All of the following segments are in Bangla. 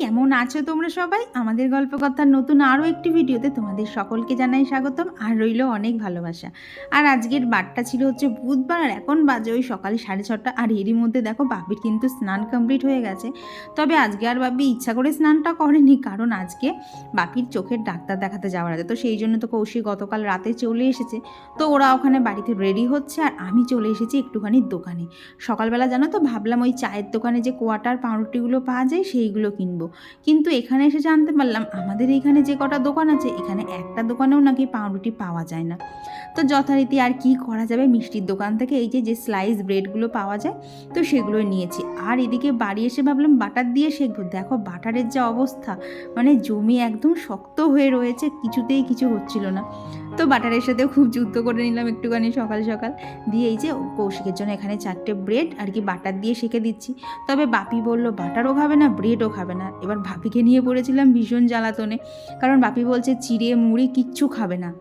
কেমন আছো তোমরা সবাই? আমাদের গল্প কথার নতুন আরও একটি ভিডিওতে তোমাদের সকলকে জানাই স্বাগতম আর রইল অনেক ভালোবাসা। আর আজকের বারটা ছিল হচ্ছে বুধবার আর এখন বাজে ওই সকালে সাড়ে ছটা আর এরই মধ্যে দেখো বাপির কিন্তু স্নান কমপ্লিট হয়ে গেছে। তবে আজকে আর বাপি ইচ্ছা করে স্নানটা করেনি কারণ আজকে বাপির চোখের ডাক্তার দেখাতে যাওয়ার আছে। তো সেই জন্য তো কৌশিক গতকাল রাতে চলে এসেছে। তো ওরা ওখানে বাড়িতে রেডি হচ্ছে আর আমি চলে এসেছি একটুখানি দোকানে। সকালবেলা জানো তো ভাবলাম ওই চায়ের দোকানে যে কোয়াটার পাউরুটিগুলো পাওয়া যায় সেইগুলো কিনবো। কিন্তু এখানে এসে জানতে পারলাম আমাদের এইখানে যে কটা দোকান আছে, এখানে একটা দোকানেও নাকি পাউরুটি পাওয়া যায় না। তো যথারীতি আর কি করা যাবে? মিষ্টির দোকান থেকে এই যে যে স্লাইস ব্রেডগুলো পাওয়া যায়, তো সেগুলো নিয়েছি। আর এদিকে বাড়ি এসে ভাবলাম বাটার দিয়ে শেখবো দেখো বাটারের যা অবস্থা মানে জমি একদম শক্ত হয়ে রয়েছে, কিছুতেই কিছু হচ্ছিল না। তো বাটারের সাথেও খুব যুদ্ধ করে নিলাম একটুখানি সকাল সকাল। দিয়ে এই যে, কৌশিকের জন্য এখানে চারটে ব্রেড আর কি বাটার দিয়ে শেখে দিচ্ছি। তবে বাপি বলল বাটারও খাবে না ব্রেডও খাবে না। এবার ভাপিকে নিয়ে পড়েছিলাম ভীষণ জ্বালাতনে। কারণ বাপি বলছে, চিড়ে, মুড়ি কিচ্ছু খাবে না।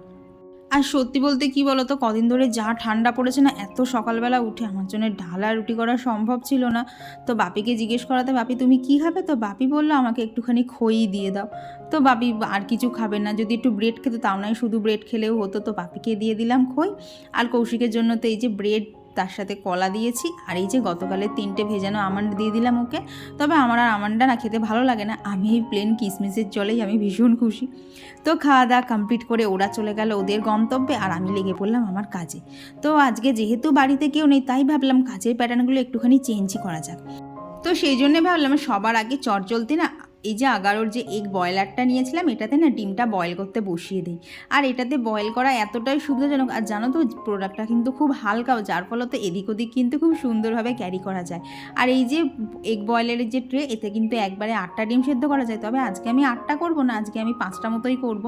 আর সত্যি বলতে কি বলতো, কদিন ধরে যা ঠান্ডা পড়েছে না, এত সকালবেলা উঠে আমার জন্য ঢালা রুটি করা সম্ভব ছিল না। তো বাপিকে জিজ্ঞেস করাতে, বাপি, তুমি কি খাবে? তো বাপি বলল, আমাকে একটুখানি খই দিয়ে দাও। তো বাপি, আর কিছু খাবে না, যদি একটু ব্রেড খেতে, তাও নয়, শুধু ব্রেড খেলেও হতো। তো বাপিকে দিয়ে দিলাম খই। আর কৌশিকের জন্য তো এই যে ব্রেড তার সাথে কলা দিয়েছি আর এই যে গতকালের তিনটে ভেজানো আমান্ড দিয়ে দিলাম ওকে। তবে আমার আর আমান্ডা না খেতে ভালো লাগে না। আমি এই প্লেন কিসমিসের জলেই আমি ভীষণ খুশি। তো খাওয়া দাওয়া কমপ্লিট করে ওরা চলে গেল ওদের গন্তব্যে আর আমি লেগে পড়লাম আমার কাজে। তো আজকে যেহেতু বাড়িতে কেউ নেই, তাই ভাবলাম কাজের প্যাটার্নগুলো একটুখানি চেঞ্জই করা যাক। তো সেই জন্যে ভাবলাম সবার আগে চট চলতে না এই যে আগারোর যে এগ বয়লারটা নিয়েছিলাম, এটাতে না ডিমটা বয়েল করতে বসিয়ে দিই। আর এটাতে বয়েল করা এতটাই সুবিধাজনক, আর জানো তো প্রোডাক্টটা কিন্তু খুব হালকাও যার ফলে তো এদিক ওদিক কিন্তু খুব সুন্দরভাবে ক্যারি করা যায়। আর এই যে এগ বয়েলের যে ট্রে এতে কিন্তু একবারে আটটা ডিম সেদ্ধ করা যায়। তবে আজকে আমি আটটা করব না, আজকে আমি পাঁচটা মতোই করব।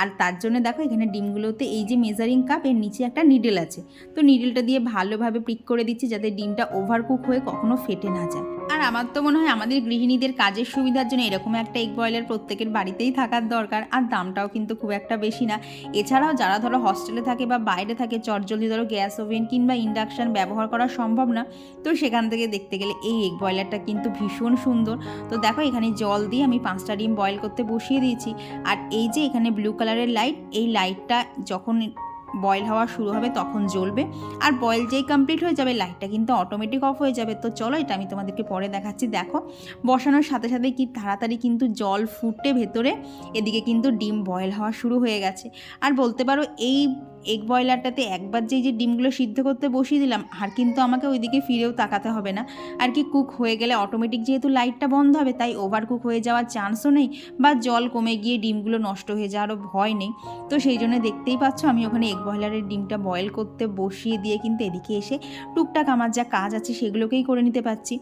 আর তার জন্য দেখো, এখানে ডিমগুলোতে এই যে মেজারিং কাপ এর নিচে একটা নিডেল আছে। তো নিডেলটা দিয়ে ভালোভাবে প্রিক করে দিচ্ছি, যাতে ডিমটা ওভার কুক হয়ে কখনো ফেটে না যায়। আর আমার তো মনে হয় আমাদের গৃহিণীদের কাজের সুবিধার জন্য এরকম একটা এগ বয়লার প্রত্যেকের বাড়িতেই থাকার দরকার, আর দামটাও কিন্তু খুব একটা বেশি না। এছাড়াও যারা ধরো হস্টেলে থাকে বা বাইরে থাকে, চটজলদি ধরো গ্যাস ওভেন কিংবা ইন্ডাকশান ব্যবহার করা সম্ভব না, তো সেখান থেকে দেখতে গেলে এই এগ বয়লারটা কিন্তু ভীষণ সুন্দর। তো দেখো এখানে জল দিয়ে আমি পাঁচটা ডিম বয়েল করতে বসিয়ে দিয়েছি। আর এই যে এখানে ব্লু কালারের লাইট এই লাইটটা যখন বয়েল হওয়া শুরু হবে তখন জ্বলবে। আর বয়েল যেই কমপ্লিট হয়ে যাবে লাইটটা কিন্তু অটোমেটিক অফ হয়ে যাবে। তো চলো এটা আমি তোমাদেরকে পরে দেখাচ্ছি। দেখো, বসানোর সাথে সাথে কি তাড়াতাড়ি কিন্তু জল ফুটে ভেতরে। এদিকে কিন্তু ডিম বয়েল হওয়া শুরু হয়ে গেছে। আর বলতে পারো, এই এগ বয়লারটাতে একবার যেই যে ডিমগুলো সিদ্ধ করতে বসিয়ে দিলাম, আর কিন্তু আমাকে ওইদিকে ফিরেও তাকাতে হবে না। আর কি কুক হয়ে গেলে অটোমেটিক যেহেতু লাইটটা বন্ধ হবে, তাই ওভার কুক হয়ে যাওয়ার চান্সও নেই বা জল কমে গিয়ে ডিমগুলো নষ্ট হয়ে যাওয়ারও ভয় নেই। তো সেই জন্য দেখতেই পাচ্ছ আমি ওখানে এগ বয়লারের ডিমটা বয়েল করতে বসিয়ে দিয়ে কিন্তু এদিকে এসে টুকটাক আমার যা কাজ আছে সেগুলোকেই করে নিতে পারছি।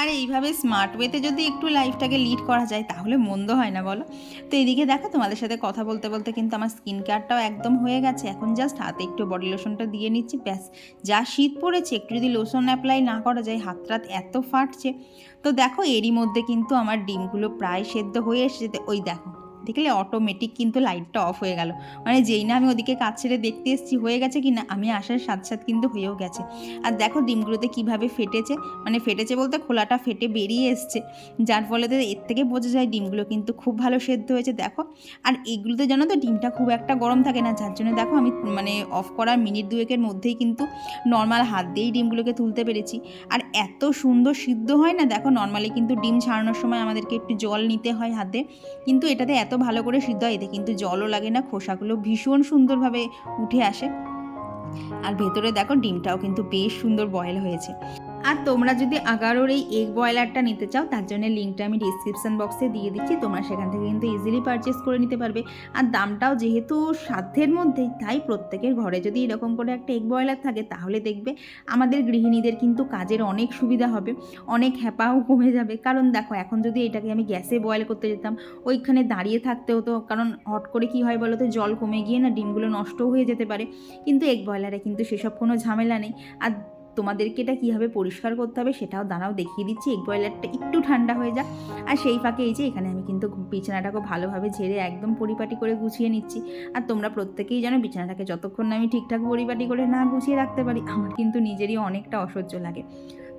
আর, এইভাবে স্মার্ট ওয়েতে যদি একটু লাইফটাকে লিড করা যায়, তাহলে মন্দ হয় না, বলো? তো এদিকে দেখো, তোমাদের সাথে কথা বলতে বলতে কিন্তু আমার স্কিন কেয়ারটাও একদম হয়ে গেছে। এখন জাস্ট হাতে একটু বডি লোশনটা দিয়ে নিচ্ছি, ব্যাস। যা শীত পড়েছে, একটু যদি লোশন অ্যাপ্লাই না করা যায় হাত রাত এত ফাটছে। তো দেখো, এরই মধ্যে কিন্তু আমার ডিমগুলো প্রায় সেদ্ধ হয়ে এসেছে। ওই দেখো দেখলে অটোমেটিক কিন্তু লাইটটা অফ হয়ে গেল। মানে যেই না আমি ওদিকে কাজ ছেড়ে দেখতে এসেছি, হয়ে গেছে কি না আমি আসার সাথে সাথে কিন্তু হয়েও গেছে। আর দেখো ডিমগুলোতে কীভাবে ফেটেছে মানে ফেটেছে বলতে খোলাটা ফেটে বেরিয়ে এসছে। যার ফলে তো এর থেকে বোঝা যায় ডিমগুলো কিন্তু খুব ভালো সেদ্ধ হয়েছে, দেখো। আর এগুলোতে জানো তো ডিমটা খুব একটা গরম থাকে না, যার জন্য দেখো আমি মানে অফ করার মিনিট দুয়েকের মধ্যেই কিন্তু নর্মাল হাত দিয়েই ডিমগুলোকে তুলতে পেরেছি। আর এত সুন্দর সিদ্ধ হয় না, দেখো নর্মালি কিন্তু ডিম ছাড়ানোর সময় আমাদেরকে একটু জল নিতে হয় হাতে। কিন্তু এটাতে এত ভালো করে সিদ্ধ হয় এতে, কিন্তু জলও লাগে না, খোসাগুলো ভীষণ সুন্দরভাবে উঠে আসে। আর ভেতরে দেখো ডিমটাও কিন্তু বেশ সুন্দর বয়েল হয়েছে। আর তোমরা যদি আগারোর এই এগ বয়লারটা নিতে চাও, তার জন্য লিঙ্কটা আমি ডিসক্রিপশন বক্সে দিয়ে দিচ্ছি, তোমরা সেখান থেকে কিন্তু ইজিলি পারচেস করে নিতে পারবে। আর দামটাও যেহেতু সাধ্যের মধ্যেই, তাই প্রত্যেকের ঘরে যদি এরকম করে একটা এগ বয়লার থাকে, তাহলে দেখবে আমাদের গৃহিণীদের কিন্তু কাজের অনেক সুবিধা হবে, অনেক হ্যাপাও কমে যাবে। কারণ দেখো, এখন যদি এটাকে আমি গ্যাসে বয়েল করতে যেতাম, ওইখানে দাঁড়িয়ে থাকতে হতো, কারণ হট করে কি হয় বলো তো জল কমে গিয়ে না ডিমগুলো নষ্টও হয়ে যেতে পারে। কিন্তু এগ বয়লারে কিন্তু সেসব কোনো ঝামেলা নেই। আর তোমাদেরকে এটা কীভাবে পরিষ্কার করতে হবে সেটাও দাঁড়াও, দেখিয়ে দিচ্ছি। এগ বয়লারটা একটু ঠান্ডা হয়ে যাক। আর সেই ফাঁকে এই যে এখানে আমি কিন্তু বিছানাটাকে ভালোভাবে ঝেড়ে একদম পরিপাটি করে গুছিয়ে নিচ্ছি। আর তোমরা প্রত্যেকেই জানো বিছানাটাকে যতক্ষণ না আমি ঠিকঠাক পরিপাটি করে না গুছিয়ে রাখতে পারি, আমার কিন্তু নিজেরই অনেকটা অসহ্য লাগে।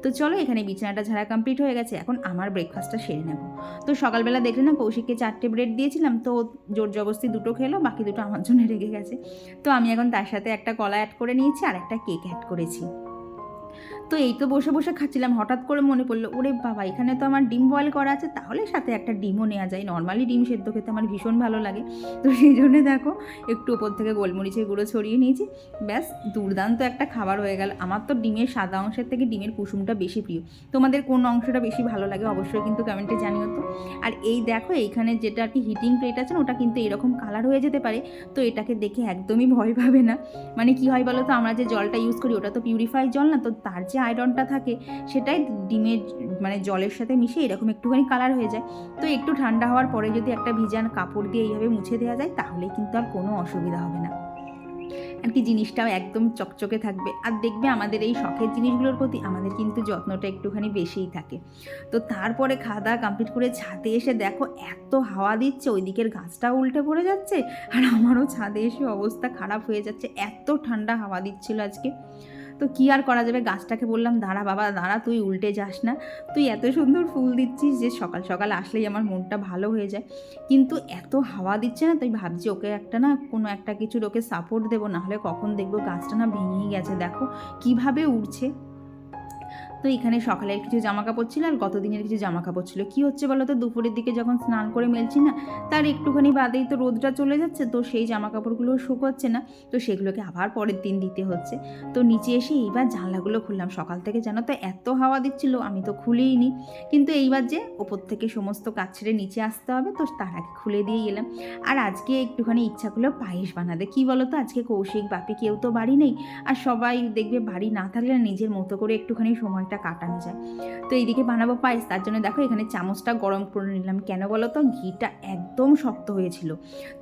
তো চলো এখানে বিছানাটা ঝাড়া কমপ্লিট হয়ে গেছে, এখন আমার ব্রেকফাস্টটা সেরে নেব। তো সকালবেলা দেখলে না কৌশিককে চারটে ব্রেড দিয়েছিলাম, তো জোর জবস্তি দুটো খেলো, বাকি দুটো আমার জন্য রেগে গেছে। তো আমি এখন তার সাথে একটা কলা অ্যাড করে নিয়েছি, আর একটা কেক অ্যাড করেছি। তো এই তো বসে বসে খাচ্ছিলাম। হঠাৎ করে মনে পড়ল, ওরে বাবা, এখানে তো আমার ডিম বয়েল করা আছে, তাহলে সাথে একটা ডিমও নেওয়া যায়। নর্মালি ডিম সেদ্ধ খেতে আমার ভীষণ ভালো লাগে। তো সেই জন্যে দেখো, একটু ওপর থেকে গোলমরিচের গুঁড়ো ছড়িয়ে নিয়েছি। ব্যাস, দুর্দান্ত একটা খাবার হয়ে গেল। আমার তো ডিমের সাদা অংশের থেকে ডিমের কুসুমটা বেশি প্রিয়। তোমাদের কোন অংশটা বেশি ভালো লাগে অবশ্যই কিন্তু কমেন্টে জানিও তো। আর এই দেখো, এইখানে যেটা আর কি হিটিং প্লেট আছে ওটা কিন্তু এরকম কালার হয়ে যেতে পারে। তো এটাকে দেখে একদমই ভয় পাবে না। মানে কি হয় বলো তো, আমরা যে জলটা ইউজ করি, ওটা তো পিউরিফাই জল না, তো তার যে আয়রনটা থাকে সেটাই ডিমের মানে জলের সাথে মিশে এরকম একটুখানি কালার হয়ে যায়। তো একটু ঠান্ডা হওয়ার পরে যদি একটা ভিজান কাপড় দিয়ে এইভাবে মুছে দেওয়া যায় তাহলে কিন্তু আর কোনো অসুবিধা হবে না। আর কি জিনিসটাও একদম চকচকে থাকবে। আর দেখবে আমাদের এই শখের জিনিসগুলোর প্রতি আমাদের কিন্তু যত্নটা একটুখানি বেশিই থাকে। তো তারপরে খাওয়া দাওয়া কমপ্লিট করে ছাদে এসে দেখো এত হাওয়া দিচ্ছে ওই দিকের গাছটাও উল্টে পড়ে যাচ্ছে, আর আমারও ছাদে এসে অবস্থা খারাপ হয়ে যাচ্ছে। এত ঠান্ডা হাওয়া দিচ্ছিল আজকে। তো কী আর করা যাবে? গাছটাকে বললাম, দাঁড়া বাবা, দাঁড়া, তুই উল্টে যাস না। তুই এত সুন্দর ফুল দিচ্ছিস যে সকাল সকাল আসলেই আমার মনটা ভালো হয়ে যায়। কিন্তু এত হাওয়া দিচ্ছে না, তুই ভাবছি ওকে একটা না কোনো একটা কিছুর ওকে সাপোর্ট দেবো, নাহলে কখন দেখব গাছটা না ভেঙে গেছে। দেখো, কীভাবে উড়ছে। তো এখানে সকালের কিছু জামা কাপড় ছিল আর গত দিনের কিছু জামা কাপড় ছিল। কি হচ্ছে বলো তো? দুপুরের দিকে যখন স্নান করে মেলছি না, তার একটুখানি বাদেই তো রোদটা চলে যাচ্ছে, তো সেই জামা কাপড়গুলো শুকোচ্ছে না, তো সেগুলোকে আবার পরের দিন দিতে হচ্ছে। তো নিচে এসে এইবার জানলাগুলো খুললাম। সকাল থেকে জানো তো এত হাওয়া দিচ্ছিল, আমি তো খুলেই নি কিন্তু এইবার যে ওপর থেকে সমস্ত কাজ ছেড়ে নিচে আসতে হবে, তো তার আগে খুলে দিয়ে গেলাম আর আজকে একটুখানি ইচ্ছা করল পায়েস বানাতে। কি বলো তো? আজকে কৌশিক বাপি কেউ তো বাড়ি নেই, আর সবাই দেখবে বাড়ি না থাকলে নিজের মতো করে একটুখানি সময়টা কাটানো যায়। তো এইদিকে বানাবো পায়েস, তার জন্য দেখো এখানে চামচটা গরম করে নিলাম। কেন বলো তো? ঘিটা একদম শক্ত হয়েছিল।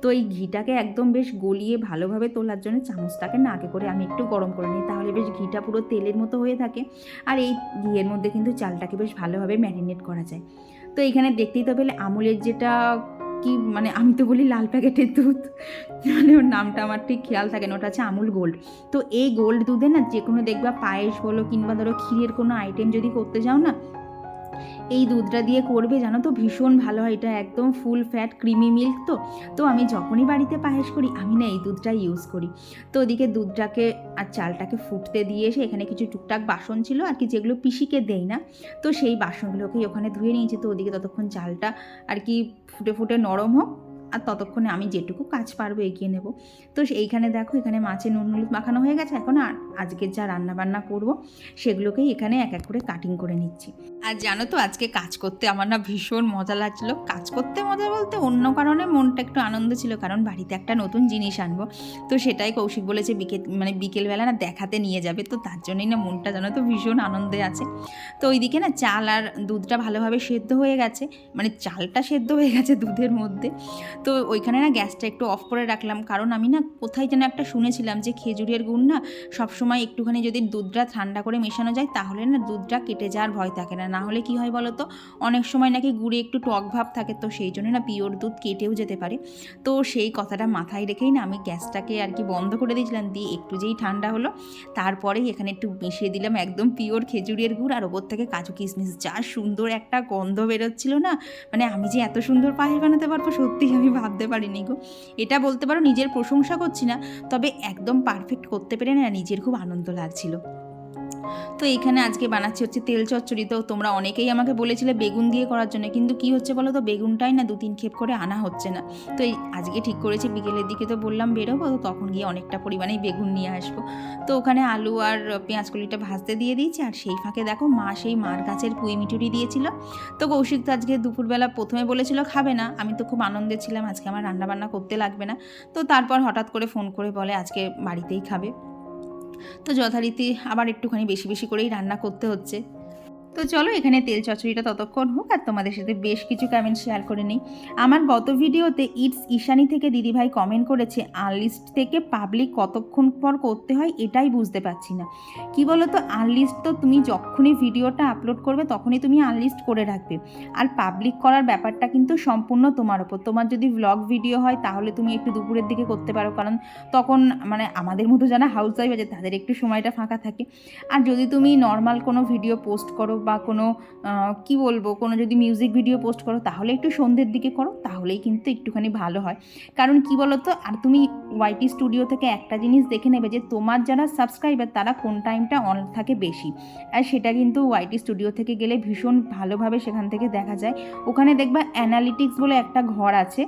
তো এই ঘিটাকে একদম বেশ গলিয়ে ভালোভাবে তোলার জন্য চামচটাকে না আগে করে আমি একটু গরম করে নিই, তাহলে বেশ ঘিটা পুরো তেলের মতো হয়ে থাকে। আর এই ঘিয়ের মধ্যে কিন্তু চালটাকে বেশ ভালোভাবে ম্যারিনেট করা যায়। তো এখানে দেখতেই তো পেলে আমুলের যেটা কি মানে আমি তো বলি লাল প্যাকেটের দুধ। মানে ওর নামটা আমার ঠিক খেয়াল থাকে না, ওটা হচ্ছে আমুল গোল্ড। তো এই গোল্ড দুধে না যে কোনো দেখবা পায়েস বলো কিংবা ধরো ক্ষীরের কোনো আইটেম যদি করতে যাও না এই দুধটা দিয়ে করবে, জানো তো? ভীষণ ভালো হয়। এটা একদম ফুল ফ্যাট ক্রিমি মিল্ক তো। তো আমি যখনই বাড়িতে পায়েস করি, আমি না এই দুধটা ইউজ করি। তো ওদিকে দুধটাকে আর চালটাকে ফুটতে দিয়ে এসে এখানে কিছু টুকটাক বাসন ছিল আর কি, যেগুলো পিসিকে দেয় না। তো সেই বাসনগুলোকেই ওখানে ধুয়ে নিয়েছি। তো ওদিকে ততক্ষণ চালটা আর কি ফুটে ফুটে নরম হোক। আর ততক্ষণে আমি যেটুকু কাজ পারব এগিয়ে নেব। তো এইখানে দেখো, এখানে মাছে নুন হলুদ মাখানো হয়ে গেছে। এখন আর আজকের যা রান্নাবান্না করব, সেগুলোকেই এখানে এক এক করে কাটিং করে নিচ্ছি। আর জানো তো, আজকে কাজ করতে আমার না ভীষণ মজা লাগছিল। কাজ করতে মজা বলতে অন্য কারণে মনটা একটু আনন্দ ছিল, কারণ বাড়িতে একটা নতুন জিনিস আনব। তো সেটাই কৌশিক বলেছে, বিকেল মানে বিকেলবেলা না দেখাতে নিয়ে যাবে। তো তার জন্যই না মনটা জানো তো ভীষণ আনন্দে আছে। তো ওইদিকে না চাল আর দুধটা ভালোভাবে সেদ্ধ হয়ে গেছে। মানে চালটা সেদ্ধ হয়ে গেছে দুধের মধ্যে। তো ওইখানে না গ্যাসটা একটু অফ করে রাখলাম। কারণ আমি না কোথায় যেন একটা শুনেছিলাম যে খেজুরের গুড় না সবসময় একটুখানি যদি দুধটা ঠান্ডা করে মেশানো যায়, তাহলে না দুধটা কেটে যাওয়ার ভয় থাকে না। নাহলে কি হয় বলো তো, অনেক সময় নাকি গুড়ে একটু টক ভাব থাকে, তো সেই জন্য না পিওর দুধ কেটেও যেতে পারে। তো সেই কথাটা মাথায় রেখেই না আমি গ্যাসটাকে আর কি বন্ধ করে দিয়েছিলাম, দিয়ে একটু যেই ঠান্ডা হলো, তারপরেই এখানে একটু মিশিয়ে দিলাম একদম পিওর খেজুরের গুড়, আর ওপর থেকে কাজু কিশমিশ। যা সুন্দর একটা গন্ধ বেরোচ্ছিল না মানে আমি যে এত সুন্দর পায়েস বানাতে পারব সত্যিই আমি ভাবতে পারিনি গো। এটা বলতে পারো নিজের প্রশংসা করছি না, তবে একদম পারফেক্ট করতে পেরে না নিজের খুব আনন্দ লাগছিল। তো এইখানে আজকে বানাচ্ছি হচ্ছে তেল চচ্চড়ি। তো তোমরা অনেকেই আমাকে বলেছিলে বেগুন দিয়ে করার জন্য, কিন্তু কি হচ্ছে বলো তো? বেগুনটাই না দু তিন খেপ করে আনা হচ্ছে না। তো এই আজকে ঠিক করেছি, বিকেলের দিকে তো বললাম বেরোবো, তো তখন গিয়ে অনেকটা পরিমাণেই বেগুন নিয়ে আসব। তো ওখানে আলু আর পেঁয়াজ কলিটা ভাজতে দিয়ে দিয়েছি, আর সেই ফাঁকে দেখো মা সেই মার গাছের পুঁই মিটুরি দিয়েছিল। তো কৌশিক তো আজকে দুপুরবেলা প্রথমে বলেছিল খাবে না, আমি তো খুব আনন্দে ছিলাম, আজকে আমার রান্নাবান্না করতে লাগবে না। তো তারপর হঠাৎ করে ফোন করে বলে আজকে বাড়িতেই খাবে। তো যথারীতি আবার একটুখানি বেশি বেশি করেই রান্না করতে হচ্ছে। তো চলো এখানে তেল চচড়িটা ততক্ষণ হোক আর তোমাদের সাথে বেশ কিছু কমেন্ট শেয়ার করে নিই। আমার গত ভিডিওতে ইটস ঈশানি থেকে দিদিভাই কমেন্ট করেছে আনলিস্ট থেকে পাবলিক কতক্ষণ পর করতে হয় এটাই বুঝতে পারছি না। কি বলো তো আনলিস্ট তো তুমি যখনই ভিডিওটা আপলোড করবে তখনই তুমি আনলিস্ট করে রাখবে। আর পাবলিক করার ব্যাপারটা কিন্তু সম্পূর্ণ তোমার ওপর তোমার যদি ব্লগ ভিডিও হয় তাহলে তুমি একটু দুপুরের দিকে করতে পারো, কারণ তখন মানে আমাদের মতো যারা হাউস ওয়াইফ আছে তাদের একটু সময়টা ফাঁকা থাকে। আর যদি তুমি নর্মাল কোনো ভিডিও পোস্ট করো বা কোনো কি বলব, কোনো যদি মিউজিক ভিডিও পোস্ট করো, তাহলে একটু সন্ধ্যের দিকে করো, তাহলেই কিন্তু একটুখানি ভালো হয়। কারণ কি বলো তো আর তুমি ওয়াইটি স্টুডিও থেকে একটা জিনিস দেখে নেবে যে, তোমার যারা সাবস্ক্রাইবার তারা কোন টাইমটা অন থাকে বেশি। আর সেটা কিন্তু ওয়াইটি স্টুডিও থেকে গেলে ভীষণ ভালোভাবে সেখান থেকে দেখা যায়। ওখানে দেখবা অ্যানালিটিক্স বলে একটা ঘর আছে।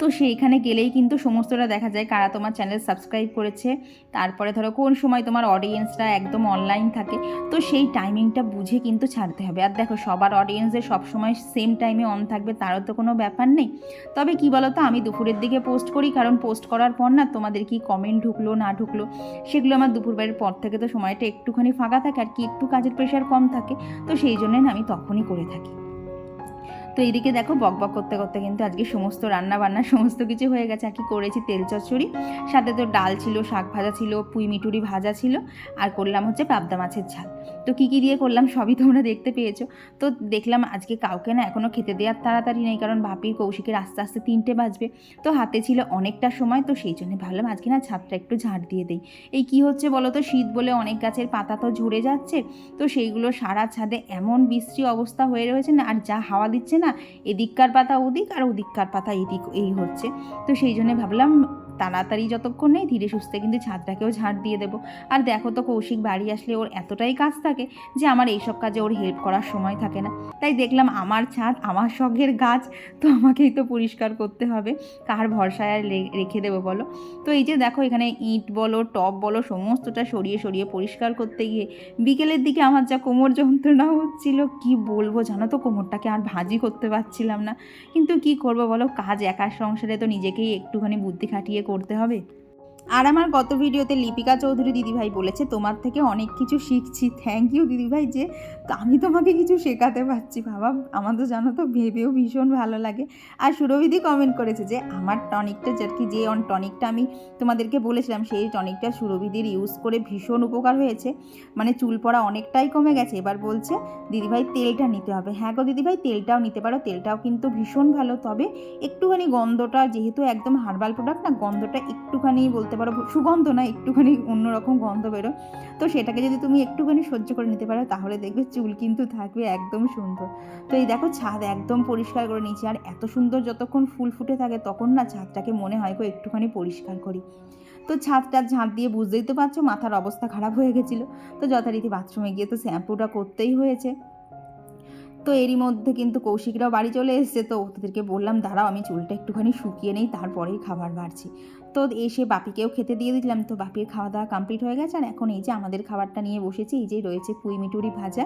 তো সেইখানে গেলেই কিন্তু সমস্তটা দেখা যায় কারা তোমার চ্যানেল সাবস্ক্রাইব করেছে, তারপরে ধরো কোন সময় তোমার অডিয়েন্সরা একদম অনলাইন থাকে, তো সেই টাইমিংটা বুঝে কিন্তু ছাড়তে হবে। আর দেখো সবার অডিয়েন্সে সবসময় সেম টাইমে অন থাকবে, তারও তো কোনো ব্যাপার নেই। তবে কি বলো তো আমি দুপুরের দিকে পোস্ট করি, কারণ পোস্ট করার পর না তোমাদের কি কমেন্ট ঢুকলো, না ঢুকলো, সেগুলো আমার দুপুরবেলার পর থেকে তো সময়টা একটুখানি ফাঁকা থাকে, আর কি একটু কাজের প্রেশার কম থাকে, তো সেই জন্যই না আমি তখনই করে থাকি। তো এদিকে দেখো বক বক করতে করতে কিন্তু আজকে সমস্ত রান্না বান্না সমস্ত কিছু হয়ে গেছে। আর কি করেছি? তেল চচ্চড়ি, সাথে তো ডাল ছিল, শাক ভাজা ছিল, পুঁই মিটুরি ভাজা ছিল, আর করলাম হচ্ছে পাবদা মাছের ঝাল। তো কী কী দিয়ে করলাম সবই তোমরা দেখতে পেয়েছ। তো দেখলাম আজকে কাউকে না এখনও খেতে দেওয়ার তাড়াতাড়ি নেই, কারণ বাপির কৌশিকের আস্তে আস্তে তিনটে বাজবে। তো হাতে ছিল অনেকটা সময়, তো সেই জন্য ভাবলাম আজকে না ছাদটা একটু ঝাঁট দিয়ে দেই। এই কি হচ্ছে বলো তো? শীত বলে অনেক গাছের পাতা তো ঝরে যাচ্ছে, তো সেইগুলো সারা ছাদে এমন বিশ্রী অবস্থা হয়ে রয়েছে না, আর যা হাওয়া দিচ্ছে না, এদিককার পাতা ওদিক আর ওদিককার পাতা এদিক এই হচ্ছে। তো সেই জন্য ভাবলাম তাড়াতাড়ি যতক্ষণ নেই ধীরে সুস্থে কিন্তু ছাদটাকেও ঝাড় দিয়ে দেবো। আর দেখো তো কৌশিক বাড়ি আসলে ওর এতটাই কাজ থাকে যে আমার এইসব কাজে ওর হেল্প করার সময় থাকে না। তাই দেখলাম আমার ছাদ, আমার শখের গাছ, তো আমাকেই তো পরিষ্কার করতে হবে। কার ভরসায় আর রেখে দেবো বলো? তো এই যে দেখো এখানে ইট বলো টপ বলো, সমস্তটা সরিয়ে সরিয়ে পরিষ্কার করতে গিয়ে বিকেলের দিকে আমার যা কোমর যন্ত্রণা হচ্ছিল, কি বলব জানো তো? কোমরটাকে আর ভাজি করতে পারছিলাম না। কিন্তু কি করব বলো? কাজ একার সংসারে তো নিজেকেই একটুখানি বুদ্ধি খাটিয়ে করতে হবে? আর আমার গত ভিডিওতে লিপিকা চৌধুরী দিদিভাই বলেছে, তোমার থেকে অনেক কিছু শিখছি। থ্যাংক ইউ দিদিভাই যে আমি তোমাকে কিছু শেখাতে পারছি। বাবা, আমার তো জানো তো, ভেবেও ভীষণ ভালো লাগে। আর সুরভিদি কমেন্ট করেছে যে, আমার টনিকটা যে আর কি যে অন টনিকটা আমি তোমাদেরকে বলেছিলাম, সেই টনিকটা সুরভিদির ইউজ করে ভীষণ উপকার হয়েছে। মানে চুল পড়া অনেকটাই কমে গেছে। এবার বলছে, দিদিভাই, তেলটা নিতে হবে। হ্যাঁ গো দিদিভাই, তেলটাও নিতে পারো। তেলটাও কিন্তু ভীষণ ভালো। তবে একটুখানি গন্ধটা, যেহেতু একদম হার্বাল প্রোডাক্ট না, গন্ধটা একটুখানি বলতে পারো সুগন্ধ না, একটুখানি অন্যরকম গন্ধ বেরো তো সেটাকে যদি তুমি একটুখানি সহ্য করে নিতে পারো, তাহলে দেখবে চুল কিন্তু থাকবে একদম সুন্দর। তো এই দেখো ছাদ একদম পরিষ্কার করে নিয়েছি, আর এত সুন্দর যতক্ষণ ফুল ফুটে থাকে, তখন না ছাদটাকে মনে হয় গো একটুখানি পরিষ্কার করি। তো ছাদটা ঝাঁট দিয়ে বুঝতেই তো পারছ, মাথার অবস্থা খারাপ হয়ে গেছিল। তো যথারীতি বাথরুমে গিয়ে তো শ্যাম্পুটা করতেই হয়েছে। তো এরই মধ্যে কিন্তু কৌশিকরাও বাড়ি চলে এসেছে, তো ওদেরকে বললাম, দাঁড়াও, আমি চুলটা একটুখানি শুকিয়ে নেই, তারপরেই খাবার বাড়ছি। তো এসে বাপিকেও খেতে দিয়ে দিলাম। তো বাপির খাওয়া দাওয়া কমপ্লিট হয়ে গেছে। আর এখন এই যে আমাদের খাবারটা নিয়ে বসেছি, এই যে রয়েছে পুঁই মিটুরি ভাজা,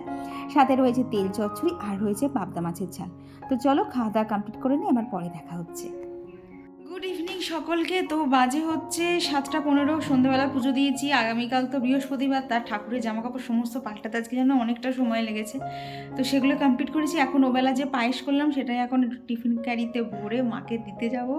সাথে রয়েছে তেল চচ্চড়ি, আর রয়েছে পাবদা মাছের ঝাল। তো চলো খাওয়া দাওয়া কমপ্লিট করে নিই আমার পরে দেখা হচ্ছে। গুড ইভিনিং সকলকে। তো বাজে হচ্ছে সাতটা পনেরো, সন্ধ্যাবেলা পুজো দিয়েছি। আগামীকাল তো বৃহস্পতিবার, তার ঠাকুরের জামাকাপড় সমস্ত পাল্টাতে আজকে যেন অনেকটা সময় লেগেছে। তো সেগুলো কমপ্লিট করেছি। এখন ওবেলা যে পায়েস করলাম, সেটাই এখন একটু টিফিন ক্যারিতে ভরে মাকে দিতে যাব।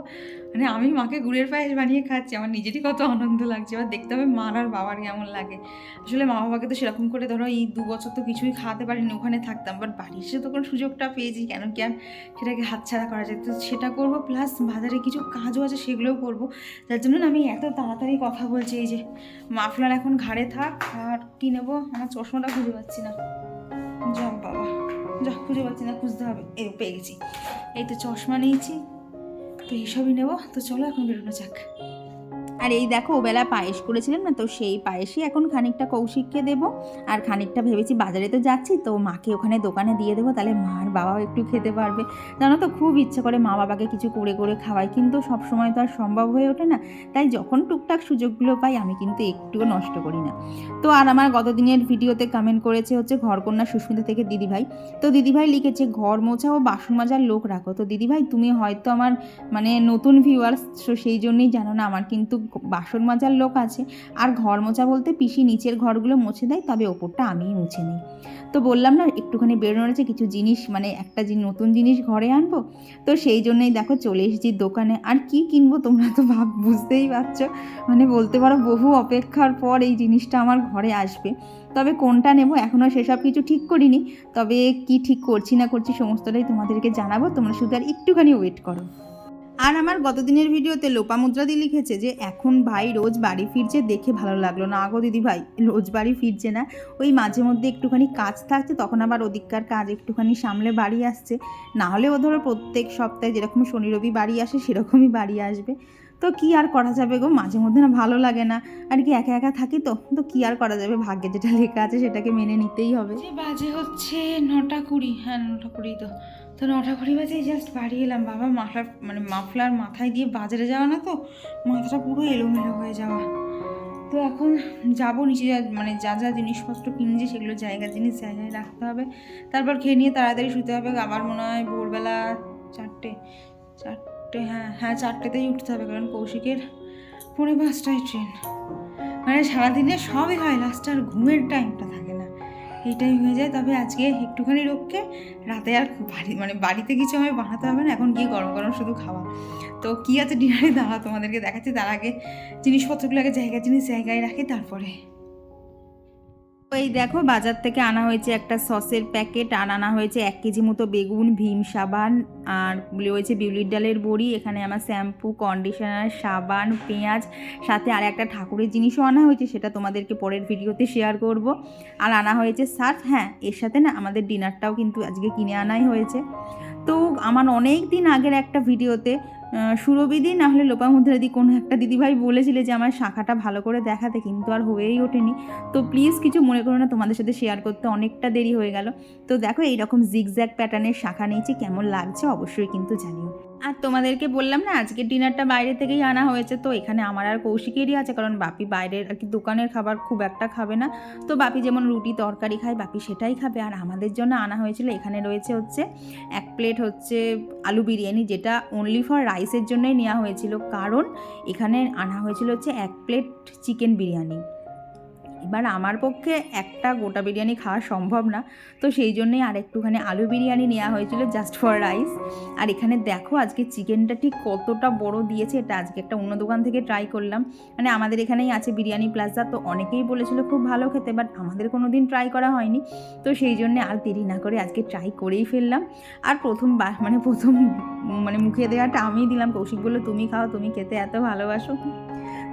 মানে আমি মাকে গুড়ের পায়েস বানিয়ে খাচ্ছি। আমার নিজেরই কত আনন্দ লাগছে। এবার দেখতে হবে মার আর বাবার কেমন লাগে। আসলে মা বাবাকে তো সেরকম করে ধরো এই দু বছর তো কিছুই খাওয়াতে পারিনি, ওখানে থাকতাম। বাট বাড়ি এসে কোনো সুযোগটা পেয়েছি। কেন কি আর সেটাকে হাতছাড়া করা যায়? তো সেটা করব। প্লাস বাজারে কিছু কাজও আছে, সেগুলোও করব। তার জন্য আমি এত তাড়াতাড়ি কথা বলছি, এই যে মাফলার এখন ঘাড়ে থাক, আর কি নেব? আমার চশমাটা খুঁজে পাচ্ছি না। যা বাবা যা খুঁজে পাচ্ছি না, খুঁজতে হবে। এই পেয়ে গেছি। এই তো চশমা নিয়েছি, তো এইসবই নেব। তো চলো এখন বেরোনো যাক। আর এই দেখো, ওবেলা পায়েস করেছিলাম না, তো সেই পায়েসই এখন খানিকটা কৌশিককে দেবো। আর খানিকটা ভেবেছি বাজারে তো যাচ্ছি, তো মাকে ওখানে দোকানে দিয়ে দেবো, তাহলে মা আর বাবাও একটু খেতে পারবে। জানো তো, খুব ইচ্ছে করে মা বাবাকে কিছু করে করে খাওয়াই, কিন্তু সব সময় তো আর সম্ভব হয়ে ওঠে না। তাই যখন টুকটাক সুযোগগুলো পাই, আমি কিন্তু একটুও নষ্ট করি না। তো আর আমার গতদিনের ভিডিওতে কমেন্ট করেছে হচ্ছে ঘরকন্যা সুস্মিতা থেকে দিদিভাই। তো দিদিভাই লিখেছে, ঘর মোছা ও বাসন মাজার লোক রাখো। তো দিদিভাই, তুমি হয়তো আমার মানে নতুন ভিউয়ার্স সেই জন্যই জানো না, আমার কিন্তু বাসন মাজার লোক আছে। আর ঘর মোছা বলতে পিসি নিচের ঘরগুলো মুছে দেয়, তবে ওপরটা আমিই মুছে নিই। তো বললাম না, একটুখানি বেরোনো রয়েছে কিছু জিনিস মানে একটা জিন- নতুন জিনিস ঘরে আনব। তো সেই জন্যই দেখো চলে এসেছি দোকানে। আর কি কিনবো তোমরা তো ভাব, বুঝতেই পারছ। মানে বলতে পারো বহু অপেক্ষার পর এই জিনিসটা আমার ঘরে আসবে। তবে কোনটা নেব এখনও সেসব কিছু ঠিক করিনি। তবে কি ঠিক করছি না করছি সমস্তটাই তোমাদেরকে জানাব। তোমরা শুধু আর একটুখানি ওয়েট করো। আর আমার গতদিনের ভিডিওতে লোপামুদ্রাদি লিখেছে যে, এখন ভাই রোজ বাড়ি ফিরছে দেখে ভালো লাগল না। আগো দিদি ভাই, রোজ বাড়ি ফিরছে না। ওই মাঝে মধ্যে একটুখানি কাজ থাকছে, তখন আবার ওদিককার কাজ একটুখানি সামলে বাড়ি আসছে। না হলে ও ধরো প্রত্যেক সপ্তাহে যেরকম শনি রবি বাড়ি আসে, সেরকমই বাড়ি আসবে। তো কি আর করা যাবে গো? মাঝে মধ্যে না ভালো লাগে না। আর কি একা একা থাকি তো? তো কি আর করা যাবে? ভাগ্যে যেটা লেখা আছে সেটাকে মেনে নিতেই হবে। বাজে হচ্ছে নটা কুড়ি হ্যাঁ নটা কুড়ি তো। তো নটা কুড়ি বাজে জাস্ট বাড়ি এলাম। বাবা মাফলার মানে মাফলার মাথায় দিয়ে বাজারে যাওয়া না তো? মাথাটা পুরো এলোমেলো হয়ে যাওয়া। তো এখন যাব নিচে যা মানে যা যা জিনিসপত্র কিনছে সেগুলো জায়গা জিনিস জায়গায় রাখতে হবে। তারপর খেয়ে নিয়ে তাড়াতাড়ি শুতে হবে। আবার মনে হয় ভোরবেলা চারটে চারটে হ্যাঁ হ্যাঁ চারটেতেই উঠতে হবে, কারণ কৌশিকের পৌনে পাঁচটায় ট্রেন। মানে সারাদিনে সবই হয় লাস্টে আর ঘুমের টাইমটা থাকে না এইটাই হয়ে যায়। তবে আজকে একটুখানি রোগকে রাতে আর বাড়ি মানে বাড়িতে কিছু আমি বানাতে হবে না, এখন গিয়ে গরম গরম শুধু খাওয়া। তো কী আছে ডিনারে দাঁড়া তোমাদেরকে দেখাচ্ছি। তার আগে জিনিসপত্রগুলো আগে জায়গা জিনিস জায়গায় রাখি, তারপরে এই দেখো বাজার থেকে আনা হয়েছে একটা সসের প্যাকেট, আর আনা হয়েছে এক কেজি মতো বেগুন, ভীম সাবান, আর রয়েছে বিউলির ডালের বড়ি, এখানে আমার শ্যাম্পু কন্ডিশনার সাবান, পেঁয়াজ, সাথে আর একটা ঠাকুরের জিনিসও আনা হয়েছে, সেটা তোমাদেরকে পরের ভিডিওতে শেয়ার করব। আর আনা হয়েছে সার্ফ হ্যাঁ এর সাথে না আমাদের ডিনারটাও কিন্তু আজকে কিনে আনাই হয়েছে। তো আমার অনেক দিন আগের একটা ভিডিওতে সুরবিদি না হলে লোপামুদ্রাদি, কোনো একটা দিদিভাই বলেছিলে যে, আমার শাখাটা ভালো করে দেখাতে কিন্তু আর হয়েই ওঠেনি। তো প্লিজ কিছু মনে করো না, তোমাদের সাথে শেয়ার করতে অনেকটা দেরি হয়ে গেল। তো দেখো, এইরকম জিগজ্যাগ প্যাটার্নের শাখা নিয়েছি, কেমন লাগছে অবশ্যই কিন্তু জানিও। আর তোমাদেরকে বললাম না আজকের ডিনারটা বাইরে থেকেই আনা হয়েছে, তো এখানে আমার আর কৌশিকেরই আছে, কারণ বাপি বাইরের আর কি দোকানের খাবার খুব একটা খাবে না। তো বাপি যেমন রুটি তরকারি খায়, বাপি সেটাই খাবে। আর আমাদের জন্য আনা হয়েছিল, এখানে রয়েছে হচ্ছে এক প্লেট হচ্ছে আলু বিরিয়ানি, যেটা অনলি ফর রাইসের জন্যই নেওয়া হয়েছিল। কারণ এখানে আনা হয়েছিল হচ্ছে এক প্লেট চিকেন বিরিয়ানি। এবার আমার পক্ষে একটা গোটা বিরিয়ানি খাওয়া সম্ভব না। তো সেই জন্যই আর একটুখানি আলু বিরিয়ানি নেওয়া হয়েছিল জাস্ট ফর রাইস আর এখানে দেখো আজকে চিকেনটা ঠিক কতটা বড় দিয়েছে, এটা আজকে একটা অন্য দোকান থেকে ট্রাই করলাম। মানে আমাদের এখানেই আছে বিরিয়ানি প্লাজা তো অনেকেই বলেছিল খুব ভালো খেতে বাট আমাদের কোনো দিন ট্রাই করা হয়নি। তো সেই জন্যে আর দেরি না করে আজকে ট্রাই করেই ফেললাম। আর প্রথম মানে প্রথম মানে মুখে দেওয়াটা আমিই দিলাম। কৌশিক বলল, তুমি খাও, তুমি খেতে এত ভালোবাসো।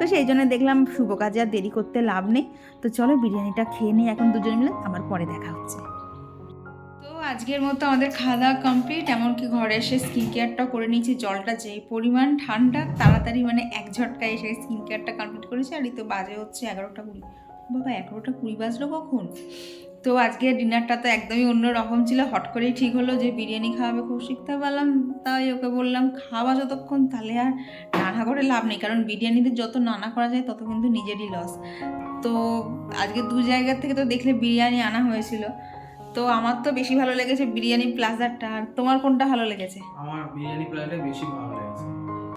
তো সেই জন্য দেখলাম শুভ কাজে আর দেরি করতে লাভ নেই। তো চলো বিরিয়ানিটা খেয়ে নিই, এখন দুজন মিলে আমার পরে দেখা হচ্ছে। তো আজকের মতো আমাদের খাওয়া দাওয়া কমপ্লিট এমনকি ঘরে এসে স্কিন কেয়ারটা করে নিয়েছি। জলটা যে পরিমাণ ঠান্ডা, তাড়াতাড়ি মানে এক ঝটকায় এসে স্কিন কেয়ারটা কমপ্লিট করেছি। আর এই তো বাজে হচ্ছে এগারোটা কুড়ি। বাবা, এগারোটা কুড়ি বাজলো কখন? তো আজকে ডিনারটা তো একদমই অন্য রকম ছিল। হট করেই ঠিক হলো যে বিরিয়ানি খাওয়াবে খুব শিখতে পারলাম। তাই ওকে বললাম, খাওয়া যতক্ষণ তাহলে আর নানা করে লাভ নেই। কারণ বিরিয়ানিতে যত নানা করা যায়, তত কিন্তু নিজেরই লস তো আজকে দু জায়গার থেকে তো দেখলে বিরিয়ানি আনা হয়েছিল। তো আমার তো বেশি ভালো লেগেছে বিরিয়ানি প্লাজারটা। আর তোমার কোনটা ভালো লেগেছে? আমার বিরিয়ানি প্লেটে বেশি ভালো লেগেছে।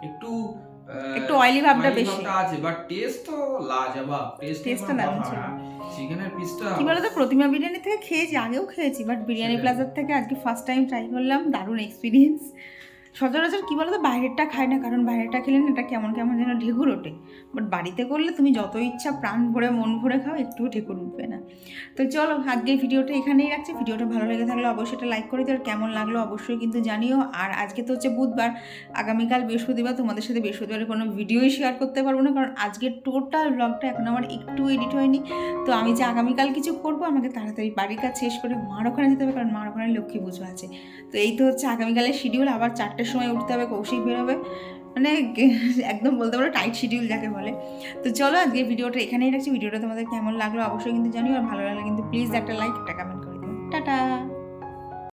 একটু একটু অয়েলি ভাবটা বেশি। আছে বাট টেস্ট তো লাজবাব টেস্ট টেস্ট দারুণ চিকেনের পিসটা কি বলতো প্রতিমা বিরিয়ানি থেকে খেয়েছি আগেও খেয়েছি বাট বিরিয়ানি প্লাজার থেকে আজকে ফার্স্ট টাইম ট্রাই করলাম দারুণ এক্সপিরিয়েন্স সচরাচর কী বলতো, বাইরেরটা খায় না, কারণ বাইরেরটা খেলে না এটা কেমন কেমন যেন ঢেকুর ওঠে। বাট বাড়িতে করলে তুমি যত ইচ্ছা প্রাণ ভরে, মন ভরে খাও, একটুও ঢেকুর উঠবে না। তো চলো, আজকের ভিডিওটা এখানেই রাখছি। ভিডিওটা ভালো লেগে থাকলে অবশ্যই এটা লাইক করে দিও, আর কেমন লাগল অবশ্যই কিন্তু জানিও। আর আজকে তো হচ্ছে বুধবার, আগামীকাল বৃহস্পতিবার, তোমাদের সাথে বৃহস্পতিবারে কোনো ভিডিওই শেয়ার করতে পারব না, কারণ আজকের টোটাল ব্লগটা এখন আমার একটু এডিট হয়নি। তো আমি যে আগামীকাল কিছু করব, আমাকে তাড়াতাড়ি বাড়ির কাজ শেষ করে মার ওখানে যেতে হবে, কারণ মার ওখানে লক্ষ্মী পুজো আছে। তো এই তো হচ্ছে আগামীকালের শিডিউল আবার চারটের সময় উঠতে হবে, কৌশিক বেরোবে। মানে একদম বলতে পারো টাইট শিডিউল যাকে বলে। তো চলো আজকে ভিডিওটা এখানেই রাখছি। ভিডিওটা তোমাদের কেমন লাগল অবশ্যই কিন্তু জানি আর ভালো লাগলে কিন্তু প্লিজ একটা লাইক একটা কমেন্ট করে দিও। টাটা!